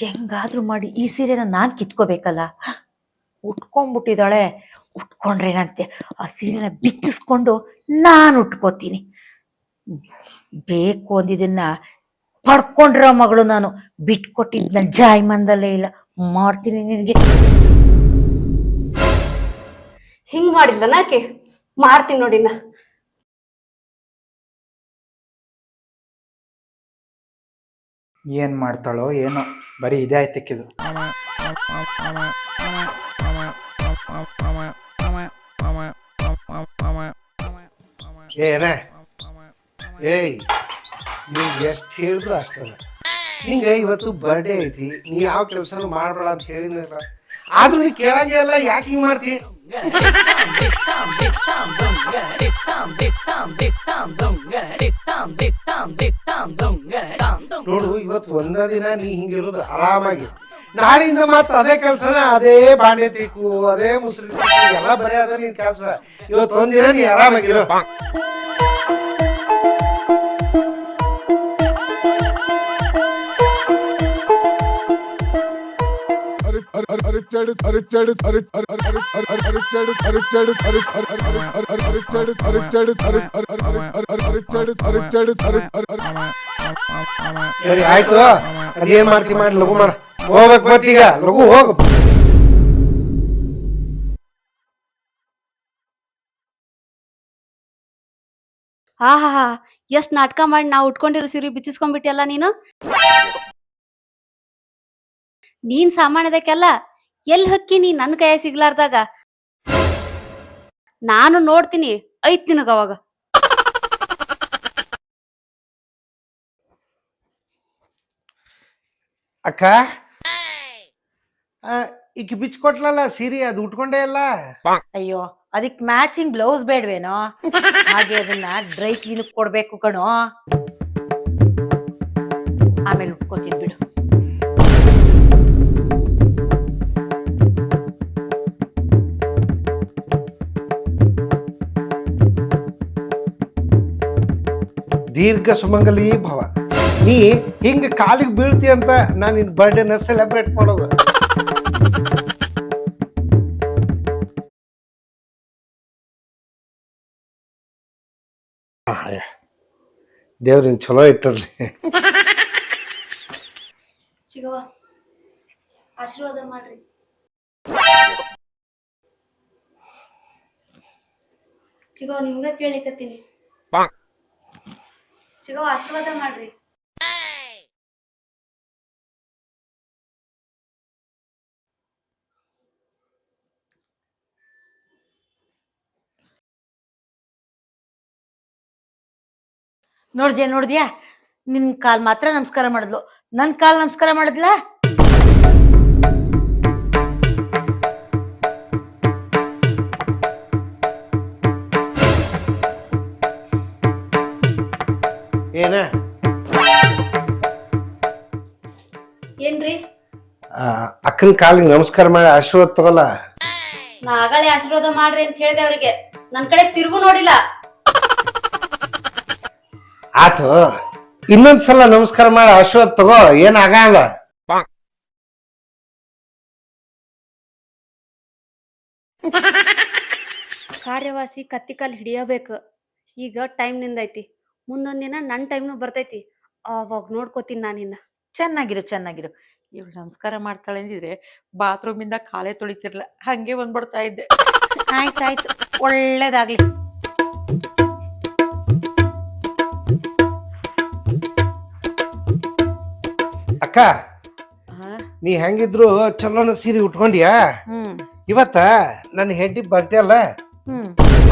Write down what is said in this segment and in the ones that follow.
ಹೆಂಗಾದ್ರೂ ಮಾಡಿ ಈ ಸೀರೆನ ನಾನ್ ಕಿತ್ಕೋಬೇಕಲ್ಲ? ಉಟ್ಕೊಂಡ್ಬಿಟ್ಟಿದ್ದಾಳೆ. ಉಟ್ಕೊಂಡ್ರೇನಂತೆ? ಆ ಸೀರೆನ ಬಿಚ್ಚಿಸ್ಕೊಂಡು ನಾನು ಉಟ್ಕೋತೀನಿ. ಬೇಕು ಅಂದಿದ್ದನ್ನ ಪಡ್ಕೊಂಡಿರೋ ಮಗಳು ನಾನು. ಬಿಟ್ಕೊಟ್ಟಿದ್ನ ಜಾಯ್ ಇಲ್ಲ. ಮಾಡ್ತೀನಿ ನಿನಗೆ. ಹಿಂಗ್ ಮಾಡಿಲ್ಲ ನಾಕೆ ಮಾಡ್ತೀನಿ ನೋಡಿ ನಾ ಏನ್ ಮಾಡ್ತಾಳೋ ಏನೋ ಬರೀ ಇದೇ ಆಯ್ತಕ್ಕಿದು ಏನ ಏಯ್ ನೀವು ಎಷ್ಟು ಹೇಳಿದ್ರು ಅಷ್ಟಲ್ಲ ನಿಂಗೆ ಇವತ್ತು ಬರ್ಡೇ ಐತಿ ನೀ ಯಾವ ಕೆಲಸನೂ ಮಾಡ್ಬೇಡ ಅಂತ ಹೇಳಿನ ಆದ್ರೂ ನೀ ಕೇಳಂಗೆ ಇಲ್ಲ ಯಾಕೆ ಹಿಂಗ್ ಮಾಡ್ತಿ? ನೋಡು, ಇವತ್ತು ಒಂದ ದಿನ ನೀ ಹಿಂಗಿರೋದು ಆರಾಮಾಗಿ. ನಾಳೆಯಿಂದ ಮತ್ತ ಅದೇ ಕೆಲಸನ ಅದೇ ಬಾಂಡೆ ತೀಕು, ಅದೇ ಮುಸ್ಲಿ ಎಲ್ಲ ಬರೀ ಅದ ನಿನ್ ಕೆಲಸ. ಇವತ್ತು ಒಂದಿನ ನೀ ಆರಾಮಾಗಿರೋ. ಸರಿ ಆಯ್ತು ಅದೇನ್ ಮಾಡ್ತಿ ಮಾಡಿ ಲಘು ಮಾಡ ಹೋಗ್ಬೇಕು ಮತ್ತೀಗ ಲಘು ಹೋಗ ಹಾ ಹಾ ಹಾ ಎಷ್ಟ್ ನಾಟಕ ಮಾಡಿ ನಾವು ಉಟ್ಕೊಂಡಿರೋ ಸೀರೆ ಬಿಚ್ಚಿಸ್ಕೊಂಡ್ಬಿಟ್ಟಿಯಲ್ಲ ನೀನು ನೀನ್ ಸಾಮಾನ್ಯದಕ್ಕೆಲ್ಲ ಎಲ್ ಹಕ್ಕಿ ನೀ ನನ್ ಕೈಯಾಗ ಸಿಗ್ಲಾರ್ದಾಗ? ನಾನು ನೋಡ್ತೀನಿ ಐತ್ ನಿನಗ ಅವಾಗ. ಅಕ್ಕ? ಆ, ಬಿಚ್ ಬಿಚ್ಕೊಟ್ಲಲ್ಲ ಸೀರೆ ಅದು ಉಟ್ಕೊಂಡೇ ಇಲ್ಲ ಅಯ್ಯೋ ಅದಕ್ ಮ್ಯಾಚಿಂಗ್ ಬ್ಲೌಸ್ ಬೇಡ್ವೇನೋ? ಹಾಗೆ ಅದನ್ನ ಡ್ರೈ ಕ್ಲೀನ್ ಕೊಡ್ಬೇಕು ಕಣೋ. ಆಮೇಲೆ ಉಟ್ಕೋತೀನಿ ಬಿಡು. ದೀರ್ಘ ಸುಮಂಗಲಿ ಭವ. ನೀ ಹಿಂಗ ಕಾಲಿಗೆ ಬೀಳ್ತಿ ಅಂತ ನಾನು ನಿನ್ ಬರ್ಡೇನ ಸೆಲೆಬ್ರೇಟ್ ಮಾಡೋದು. ದೇವ್ರಿನ್ ಚಲೋ ಇಟ್ಟಿರ್ಲಿ. ಚಿಗವ ಆಶೀರ್ವಾದ ಮಾಡ್ರಿ. ಚಿಗವ ನಿಮ್ಗ ಕೇಳಿಕತ್ತೀನಿ. ಚಿಗವ ಆಶೀರ್ವಾದ ಮಾಡ್ರಿ. ನೋಡ್ದ್ಯಾ ನೋಡ್ದ್ಯಾ? ನಿನ್ ಕಾಲ್ ಮಾತ್ರ ನಮಸ್ಕಾರ ಮಾಡಿದ್ಲು. ನನ್ ಕಾಲ್ ನಮಸ್ಕಾರ ಮಾಡಿದ್ಲಾ? ಅಕ್ಕನ ಕಾಲಿಗೆ ನಮಸ್ಕಾರ ಮಾಡಿ ಆಶೀರ್ವಾದ ತಗೋಲ್ಲ ನಾ ಆಗಳೇ ಆಶೀರ್ವಾದ ಮಾಡ್ರಿ ಅಂತ ಹೇಳಿದೆ ಅವ್ರಿಗೆ. ನನ್ ಕಡೆ ತಿರುಗು ನೋಡಿಲ್ಲ. ಆತು ಇನ್ನೊಂದ್ಸಲ ನಮಸ್ಕಾರ ಮಾಡಿ ಆಶೀರ್ವಾದ ತಗೋ ಏನಾಗಲ್ಲ ಕಾರ್ಯವಾಸಿ ಕತ್ತಿಕಾಲ್ ಹಿಡಿಯಬೇಕು. ಈಗ ಟೈಮ್ ನಿಂದೈತಿ. ಮುಂದೊಂದಿನ ದಿನ ನನ್ ಟೈಮ್ನು ಬರ್ತೈತಿ. ಅವಾಗ ನೋಡ್ಕೋತೀನಿ ನಾನಿನ್ನ ಚೆನ್ನಾಗಿರು ಚೆನ್ನಾಗಿರು. ಇವಳು ನಮಸ್ಕಾರ ಮಾಡ್ತಾಳೆ ಅಂದಿದ್ರೆ ಬಾತ್ರೂಮಿಂದ ಕಾಲೇ ತೊಳಿತಿರ್ಲ ಹಂಗೆ ಬಂದ್ಬಿಡ್ತಾ ಇದ್ದೆ. ಆಯ್ತಾಯ್ತು ಒಳ್ಳೇದಾಗ್ಲಿ. ಅಕ್ಕ ನೀ ಹೆಂಗಿದ್ರು ಚಲೋನ ಸೀರೆ ಉಟ್ಕೊಂಡ್ಯಾ? ಇವತ್ತ ನನ್ನ ಹೆಂಡಿ ಬರ್ತೇ ಅಲ್ಲ?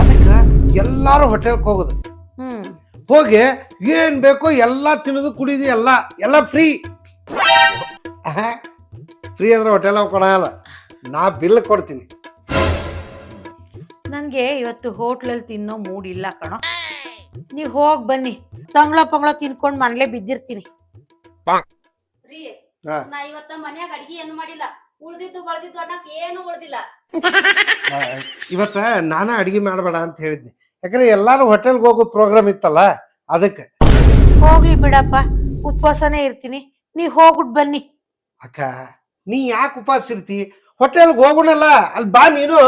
ಅದಕ್ಕೆ ಎಲ್ಲಾರು ಹೋಟೆಲ್ಗೆ ಹೋಗುದು. ಹೋಗಿ ಏನ್ ಬೇಕೋ ಎಲ್ಲಾ ತಿನ್ನೋದು ಕುಡಿದು ಎಲ್ಲ ಎಲ್ಲ ಫ್ರೀ ಫ್ರೀ ಅಂದ್ರೆ ಹೋಟೆಲ್ ಕೊಡಲ್ಲ. ನಾ ಬಿಲ್ ಕೊಡ್ತೀನಿ. ನನಗೆ ಇವತ್ತು ಹೋಟ್ಲಲ್ಲಿ ತಿನ್ನೋ ಮೂಡ್ ಇಲ್ಲ ಕಣೋ. ನೀವು ಹೋಗ್ ಬನ್ನಿ. ತಂಗ್ಳ ಪಂಗ್ಳ ತಿನ್ಕೊಂಡು ಮನೇಲೆ ಬಿದ್ದಿರ್ತೀನಿ. ರೀ ಹಾ. ನಾ ಇವತ್ತ ಮನ್ಯಾಗ ಅಡಿಗೆ ಏನು ಮಾಡಿಲ್ಲ. ಉಳ್ದಿದ್ದು ಬಳದಿದ್ದು ಅನ್ನಕ್ ಏನು ಉಳ್ದಿಲ್ಲ. ಆ, ಇವತ್ತ ನಾನ ಅಡಿಗೆ ಮಾಡಬೇಡ ಅಂತ ಹೇಳಿದ್ನಿ. ಯಾಕಂದ್ರೆ ಎಲ್ಲಾರು ಹೋಟೆಲ್ಗೆ ಹೋಗೋ ಪ್ರೋಗ್ರಾಮ್ ಇತ್ತಲ್ಲ ಅದಕ್ಕೆ. ಹೋಗ್ಲಿ ಬಿಡಪ್ಪ. ಉಪವಾಸನೇ ಇರ್ತೀನಿ. ನೀವು ಹೋಗ್ಬಿಟ್ಟು ಬನ್ನಿ. ಅಕ್ಕ ನೀ ಯಾಕೆ ಉಪವಾಸ ಇರ್ತಿ? ಹೋಟೆಲ್ಗೆ ಹೋಗೋಣಲ್ಲ ಅಲ್ಲಿ ಬಾ ನೀನು.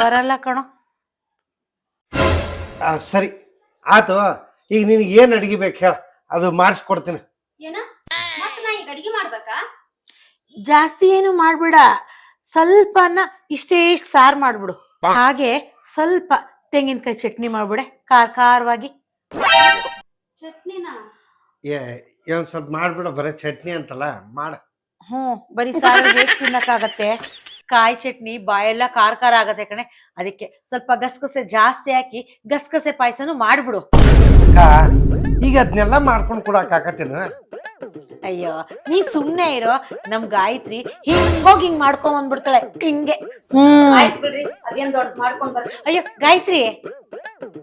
ಬರಲ್ಲ ಕಣೋ. ಆ, ಸರಿ. ಆತು ಈಗ ನಿನಗೆ ಏನು ಅಡಿಗೆ ಬೇಕು ಹೇಳ. ಅದು ಮಾಡಿಸ್ಕೊಡ್ತೀನಿ. ಏನ? ಮತ್ತ ನಾ ಈಗ ಅಡಿಗೆ ಮಾಡ್ಬೇಕಾ? ಜಾಸ್ತಿ ಏನು ಮಾಡ್ಬೇಡ. ಸ್ವಲ್ಪನ ಇಷ್ಟೇ ಇಷ್ಟು ಸಾರು ಮಾಡ್ಬಿಡು. ಹಾಗೆ ಸ್ವಲ್ಪ ತೆಂಗಿನಕಾಯಿ ಚಟ್ನಿ ಮಾಡ್ಬಿಡೆ. ಖಾರ ಖಾರವಾಗಿ ಚಟ್ನಿನ? ಏ ಒಂದು ಸ್ವಲ್ಪ ಮಾಡ್ಬಿಡು ಬರೀ ಚಟ್ನಿ ಅಂತಲ್ಲ ಮಾಡ. ಹ್ಮ್ ಬರೀ ಸಾರು ಹೇಗ್ ತಿನ್ನಕ್ಕಾಗತ್ತೆ? ಕಾಯಿ ಚಟ್ನಿ ಬಾಯೆಲ್ಲ ಖಾರ ಖಾರ ಆಗತ್ತೆ ಕಣೆ. ಅದಕ್ಕೆ ಸ್ವಲ್ಪ ಗಸಗಸೆ ಜಾಸ್ತಿ ಹಾಕಿ ಗಸಗಸೆ ಪಾಯಸನು ಮಾಡ್ಬಿಡು. ಅಕ್ಕ ಈಗ ಅದನ್ನೆಲ್ಲ ಮಾಡ್ಕೊಂಡು ಕೊಡಕ್ಕಾಕತ್ತೇನು ಅಯ್ಯೋ ನೀ ಸುಮ್ನೆ ಇರೋ ನಮ್ ಗಾಯತ್ರಿ ಹಿಂಗೋಗಿ ಹಿಂಗ್ ಮಾಡ್ಕೊಂಡ್ ಬಂದ್ಬಿಡ್ತಾಳೆ ಹಿಂಗೆ. ಹ್ಮ್. ಆಯ್ತ್ ಬಿಡ್ರಿ ಅದೇನ್ ದೊಡ್ಡ ಮಾಡ್ಕೊಂಡ್ ಬರ್ರಿ ಅಯ್ಯೋ ಗಾಯತ್ರಿ!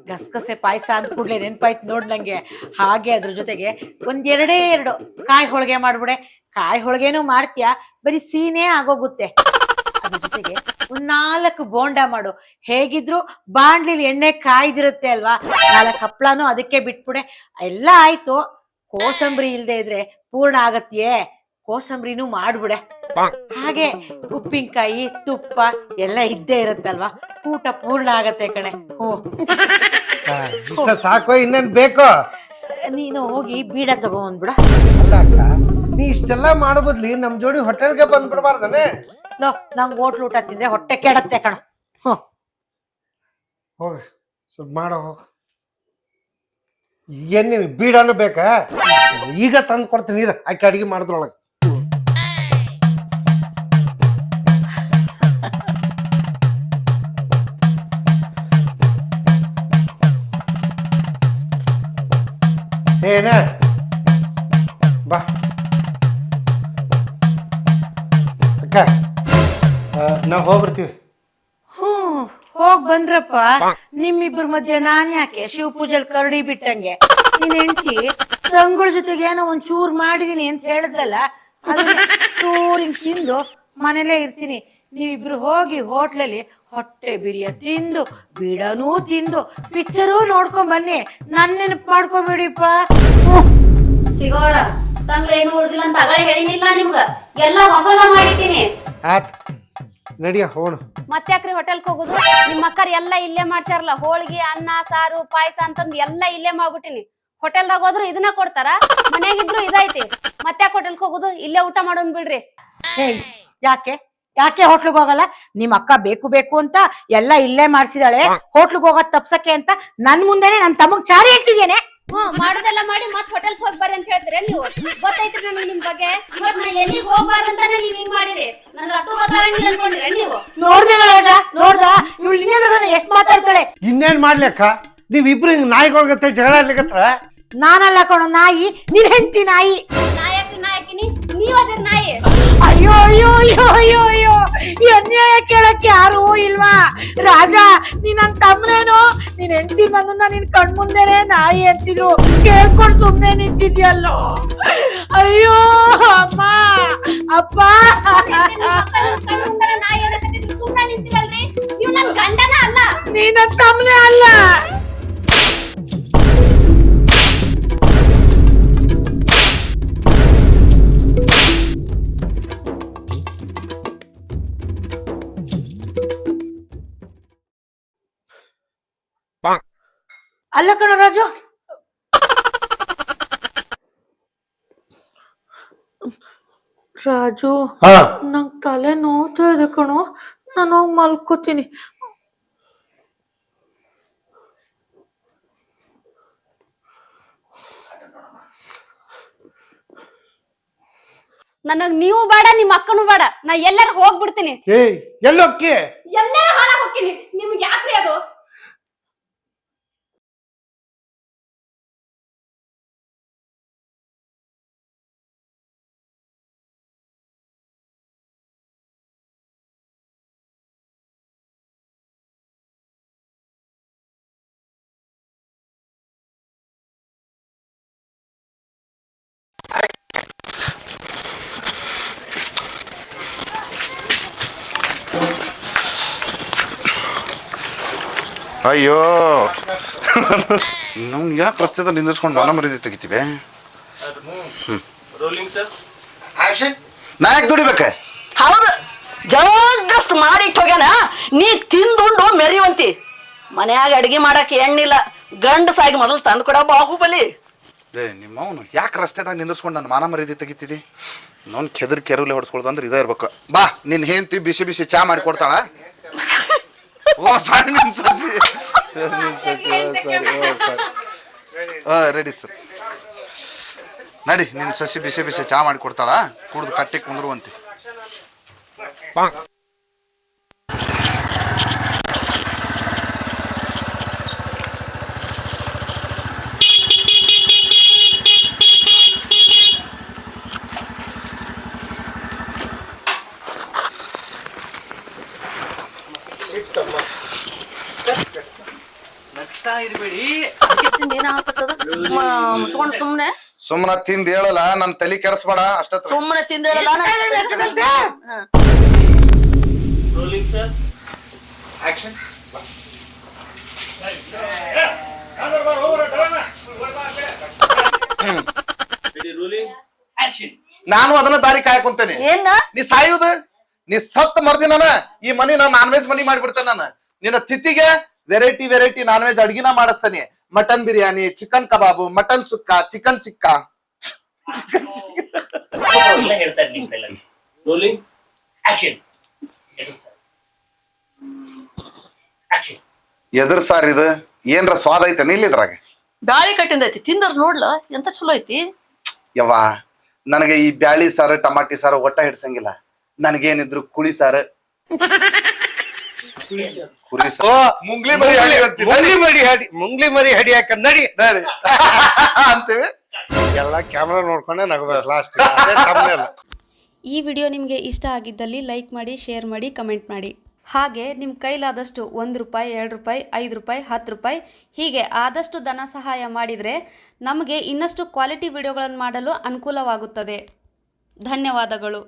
ಗಸಗಸೆ ಪಾಯಸ ಅಂದ ಕೂಡ್ಲೆ ನೆನ್ಪಾಯ್ತು ನೋಡ್ ನಂಗೆ. ಹಾಗೆ ಅದ್ರ ಜೊತೆಗೆ ಒಂದೆರಡೇ ಎರಡೇ ಎರಡು ಕಾಯಿ ಹೋಳಿಗೆ ಮಾಡ್ಬಿಡೆ. ಕಾಯಿ ಹೋಳಿಗೆನೂ ಮಾಡ್ತೀಯ? ಬರೀ ಸೀನೇ ಆಗೋಗುತ್ತೆ. ಅದ್ರ ಜೊತೆಗೆ ಒಂದ್ ನಾಲ್ಕು ಬೋಂಡ ಮಾಡು. ಹೇಗಿದ್ರು ಬಾಂಡ್ಲಿಲಿ ಎಣ್ಣೆ ಕಾಯ್ದಿರುತ್ತೆ ಅಲ್ವಾ? ನಾಲ್ಕು ಹಪ್ಳಾನು ಅದಕ್ಕೆ ಬಿಟ್ಬಿಡೆ. ಎಲ್ಲ ಆಯ್ತು. ಕೋಸಂಬರಿ ಇಲ್ದೆ ಇದ್ರೆ ಪೂರ್ಣ ಆಗತ್ಯೇ? ಕೋಸಂಬರಿನೂ ಮಾಡ್ಬಿಡೆ. ಹಾಗೆ ಉಪ್ಪಿನಕಾಯಿ ತುಪ್ಪ ಎಲ್ಲ ಇದ್ದೇ ಇರುತ್ತಲ್ವಾ? ಊಟ ಪೂರ್ಣ ಆಗತ್ತೆ ಕಣೆ. ಹ್ಞೂ ಇಷ್ಟ ಸಾಕು ಇನ್ನೇನ್ ಬೇಕು? ನೀನು ಹೋಗಿ ಬೀಡ ತಗೊಂಡ್ಬಿಡ ಅಲ್ಲ ಅಕ್ಕ ನೀ ಇಷ್ಟೆಲ್ಲ ಮಾಡೋ ಬದ್ಲಿ ನಮ್ ಜೋಡಿ ಹೋಟೆಲ್ಗೆ ಬಂದ್ಬಿಡ್ಬಾರ್ದನೆ? ಲೋ ನಂಗೆ ಹೋಟ್ಲು ಊಟ ತಿಂದ್ರೆ ಹೊಟ್ಟೆ ಕೆಡತ್ತೆ ಕಣ. ಹ್ಞೂ ಹೋಗ ಸ್ವಲ್ಪ ಮಾಡೋ ಹೋಗ. ಏನ್ ಬೀಡಾನು ಬೇಕಾ? ಈಗ ತಂದು ಕೊಡ್ತೀನಿ ಇರ ಆಕೆ ಅಡಿಗೆ ಮಾಡಿದ್ರೊಳಗೆ. ಏನ? ಬಾ. ಅಕ್ಕ ನಾವು ಹೋಗ್ಬಿಡ್ತೀವಿ ಹ್ಞೂ ಹೋಗ್ ಬಂದ್ರಪ್ಪ ನಿಮ್ಮಿಬ್ರ ಮಧ್ಯೆ ನಾನ್ ಯಾಕೆ ಶಿವ ಪೂಜಲ್ ಕರಡಿ ಬಿಟ್ಟಂಗೆ? ನೀನ್ ಹೆಂಡತಿ ತಂಗಳ ಜೊತೆಗೆ ಏನೋ ಒಂದ್ ಚೂರ್ ಮಾಡಿದೀನಿ ಅಂತ ಹೇಳಿದ್ಲಲ್ಲ ಅದನ್ನ ಚೂರ್ ಹಿಂಗ್ ತಿಂದು ಮನೇಲೇ ಇರ್ತೀನಿ. ನೀವಿಬ್ರು ಹೋಗಿ ಹೋಟ್ಲಲ್ಲಿ ಹೊಟ್ಟೆ ಬಿರಿಯ ತಿಂದು ಬಿಡನೂ ತಿಂದು ಪಿಕ್ಚರೂ ನೋಡ್ಕೊಂಡ್ ಬನ್ನಿ. ನನ್ ನೆನಪ್ ಮಾಡ್ಕೊಬೇಡಿಪ್ಪ. ಸಿಗೋರ ತಂಗ್ಳು ಏನು ಉಳಿದಿಲ್ಲ ಅಂತ ಅಗಳ ಹೇಳಿನಿಲ್ಲ ನಿಮ್ಗ. ಎಲ್ಲ ಹೊಸದ ಮಾಡಿದ್ದೀನಿ ಆತ್. ನಡಿಯ ಹೋಣ ಮತ್ತ್ಯಾಕ್ರಿ ಹೋಟೆಲ್ಗೆ ಹೋಗುದು? ನಿಮ್ ಅಕ್ಕರ್ ಎಲ್ಲ ಇಲ್ಲೇ ಮಾಡ್ಸ್ಯಾರಲ್ಲ ಹೋಳಿಗೆ ಅನ್ನ ಸಾರು ಪಾಯಸ ಅಂತಂದ್ ಎಲ್ಲ ಇಲ್ಲೇ ಮಾಡ್ಬಿಟ್ಟಿನಿ. ಹೋಟೆಲ್ದಾಗ ಹೋದ್ರು ಇದನ್ನ ಕೊಡ್ತಾರ? ಮನ್ಯಾಗಿದ್ರು ಇದೈತಿ. ಮತ್ತ್ಯಾಕ್ ಹೋಟೆಲ್ಕ್ ಹೋಗುದು? ಇಲ್ಲೇ ಊಟ ಮಾಡೋನ್ ಬಿಡ್ರಿ. ಹೇಯ್ ಯಾಕೆ? ಯಾಕೆ ಹೋಟ್ಲಿಗೆ ಹೋಗಲ್ಲ? ನಿಮ್ ಅಕ್ಕ ಬೇಕು ಬೇಕು ಅಂತ ಎಲ್ಲ ಇಲ್ಲೇ ಮಾಡ್ಸಿದಾಳೆ. ಹೋಟ್ಲಿಗೆ ಹೋಗೋದ್ ತಪ್ಸಕ್ಕೆ ಅಂತ ನನ್ ಮುಂದೆನೆ ನನ್ ತಮಗ್ ಚಾರಿ ಹೇಳ್ತಿದ್ದೇನೆ ಹ್ಮ್ ಮಾಡೋದೆಲ್ಲ ಮಾಡಿ ಮತ್ ಹೋಟೆಲ್ ಹೋಗಿ ಬರ್ರಿ ಅಂತ ಹೇಳ್ತೀರಾ ನೀವು? ಗೊತ್ತೈತ್ರಿ ನನಗೆ ನಿಮ್ ಬಗ್ಗೆ. ಇವತ್ ನಾ ಎಲ್ಲಿಗೆ ಹೋಗ್ಬಾರ್ದಂತಾನೆ ನೀವ್ ಹಿಂಗ್ ಮಾಡಿರಿ. ನನ್ ಅಟ್ಟು ಗೊತ್ತಾಗಂಗಿಲ್ಲ ಅನ್ಕೊಂಡಿರ ನೀವು? ನೋಡ್ದೆ ರಾಜ ನೋಡ್ದ? ಇವಳು ಇನ್ನೇದ್ರ ಎಷ್ಟ್ ಮಾತಾಡ್ತಾಳೆ? ಇನ್ನೇನ್ ಮಾಡ್ಲಕ್ಕ ನೀವಿಬ್ರು ಹಿಂಗ್ ನಾಯಿಗಳ್ಗತ್ತೆ ಜಗಳ ಆಡ್ಲಿಕತ್ರ ನಾನಲ್ಲ ಕಣೋ ನಾಯಿ. ನಿನ್ ಹೆಂಡತಿ ನಾಯಿ. ನಾಯಕ ನಾಯಕಿನಿ ನೀವ್ ಅದ್ರ ನಾಯಿ. ಅಯ್ಯೋ ಅಯ್ಯೋ ಅಯ್ಯೋ ಅಯ್ಯೋ. ಅನ್ಯಾಯ ಕೇಳಕ್ ಯಾರೂ ಇಲ್ವಾ? ರಾಜ ನೀನ್ ನನ್ ತಮ್ರೇನು? ನೀನ್ ಹೆಂಡತಿ ನನ್ನನ್ನ ನಿನ್ ಕಣ್ಮುಂದೇನೆ ನಾಯಿ ಅಂತಿದ್ರು ಕೇಳ್ಕೊಂಡು ಸುಮ್ನೆ ನಿಂತಿದ್ಯಲ್ಲೋ? ಅಯ್ಯೋ ಅಮ್ಮ ಅಪ್ಪ. ನೀನ್ ನನ್ ತಮ್ಮನೇ ಅಲ್ಲ. ಅಲ್ಲ ಕಣ ರಾಜು. ರಾಜು ಹಾ. ನಂಗ್ ತಲೆ ನೋವ್ತಾ ಇದೆ ಕಣು. ನಾನು ಹೋಗಿ ಮಲ್ಕೋತೀನಿ. ನನಗ್ ನೀವು ಬೇಡ ನಿಮ್ ಅಕ್ಕನು ಬೇಡ. ನಾ ಎಲ್ಲರೂ ಹೋಗ್ಬಿಡ್ತೀನಿ. ಎಲ್ಲ ಎಲ್ಲೋಕ್ಕಿ ಹಾಳಾಗ್ ಹೋಗ್ತೀನಿ. ನಿಮ್ಗೆ ಯಾಕ್ರಿ ಅದು? ಅಯ್ಯೋ. ನಮ್ಗೆ ಯಾಕೆ ರಸ್ತೆದಲ್ಲಿ ನಿಂದಿರ್ಸ್ಕೊಂಡು ಮನ ಮರ್ಯಾದೆ ತೆಗಿತೀವಿ ನಾ ಯಾಕೆ ದುಡಿಬೇಕೆ? ಹೌದು. ಜಗ್ಗಷ್ಟು ಮಾಡಿ ಹೋಗ್ಯಾನ. ನೀ ತಿಂದುಂಡು ಮೆರಿವಂತಿ. ಮನ್ಯಾಗ ಅಡಿಗೆ ಮಾಡಕ್ಕೆ ಎಣ್ಣಿಲ್ಲ. ಗಂಡಸಾಗಿ ಮೊದಲು ತಂದು ಕೊಡ ಬಾಹುಬಲಿ. ಏ ನಿಮ್ಮ ಅವನು ಯಾಕೆ ರಸ್ತೆದಾಗ ನಿಂದಿಸ್ಕೊಂಡು ನನ್ನ ಮಾನ ಮರ್ಯಾದೆ ತೆಗಿತಿದಿ? ನಾನು ಕೆದರ್ ಕೆರವಲೆ ಹೊಡ್ಸ್ಕೊಳ್ದು ಅಂದ್ರೆ ಇದೇ ಇರ್ಬೇಕು. ಬಾ ನಿನ್ನ ಹೆಂಡತಿ ಬಿಸಿ ಬಿಸಿ ಚಾ ಮಾಡಿ ಕೊಡ್ತಾಳ. ಓ ಸಾರಿ ನಿಮ್ಮ ಸಸಿ. ನಿನ್ ಸಸಿ ಓ ಸಾರಿ ಓ ಸಾರಿ. ಆ ರೆಡಿ ಸರ್ ನಡಿ ನಿನ್ ಸಸಿ ಬಿಸಿ ಬಿಸಿ ಚಾ ಮಾಡಿ ಕೊಡ್ತಾಳ? ಕುಡ್ದು ಕಟ್ಟಿ ಕುಂದ್ರುವಂತಿ. ಮುಚ್ಕೊಂಡು ಸುಮ್ನೆ ಸುಮ್ಮನ ತಿಂದ್ ಹೇಳಲ್ಲ ನನ್ ತಲೆ ಕೆಡಿಸ್ಬೇಡ ಅಷ್ಟ ಸುಮ್ಮನೆ ತಿಂದೇಳಲ್ಲ ನಾನು ಅದನ್ನ ದಾರಿ ಕಾಯ್ಕೊಂತೇನೆ ಏನ ನೀ ಸಾಯುದು ನೀ ಸತ್ ಮರ್ದಿನ ಈ ಮನಿ ನಾನು ನಾನ್ ವೆಜ್ ಮನಿ ಮಾಡ್ಬಿಡ್ತೇನೆ ನಾನು ನಿನ್ನ ತಿಥಿಗೆ ವೆರೈಟಿ ವೆರೈಟಿ ನಾನ್ ವೆಜ್ ಅಡ್ಗಿನ ಮಾಡಿಸ್ತಾನೆ. Mutton biryani chicken kebab mutton sukka chicken ಚಿಕ್ಕ. ಎದ್ರ ಸಾರ್. ಇದು. ಏನ್ರ ಸ್ವಾದ ಐತೆ ಇಲ್ಲ ಇದ್ರಾಗ? ಬ್ಯಾಳಿ ಕಟ್ಟಿಂದ ಐತಿ. ತಿಂದ್ರ ನೋಡ್ಲ ಎಂತ ಚಲೋ ಐತಿ? ಯವ್ವ ನನಗೆ ಈ ಬ್ಯಾಳಿ ಸಾರು ಟಮಾಟಿ ಸಾರು ಒಟ್ಟ ಹಿಡ್ಸಂಗಿಲ್ಲ. ನನಗೇನಿದ್ರು ಕುಳಿ ಸಾರು. ಕುರಿ ಸಾರು ಮುಂಗ್ಲಿ ಮರಿ ಹಡಿ ಅಂತೀನಿ. ಮುಂಗ್ಲಿ ಮರಿ ಹಡಿ ಮುಂಗ್ಲಿ ಮರಿ ಹಡಿ ಯಾಕ ನಡಿ. ನಡಿ. ಅಂತೀವಿ. ಎಲ್ಲ ಕ್ಯಾಮ್ರಾ ನೋಡ್ಕೊಂಡೆ ನಗಬೇಕು ಲಾಸ್ಟ್ ಈ ವಿಡಿಯೋ ನಿಮಗೆ ಇಷ್ಟ ಆಗಿದ್ದಲ್ಲಿ ಲೈಕ್ ಮಾಡಿ ಶೇರ್ ಮಾಡಿ ಕಮೆಂಟ್ ಮಾಡಿ. ಹಾಗೆ ನಿಮ್ಮ ಕೈಲಾದಷ್ಟು ಒಂದು ರೂಪಾಯಿ ಎರಡು ರೂಪಾಯಿ ಐದು ರೂಪಾಯಿ ಹತ್ತು ರೂಪಾಯಿ ಹೀಗೆ ಆದಷ್ಟು ಧನ ಸಹಾಯ ಮಾಡಿದರೆ ನಮಗೆ ಇನ್ನಷ್ಟು ಕ್ವಾಲಿಟಿ ವಿಡಿಯೋಗಳನ್ನು ಮಾಡಲು ಅನುಕೂಲವಾಗುತ್ತದೆ. ಧನ್ಯವಾದಗಳು.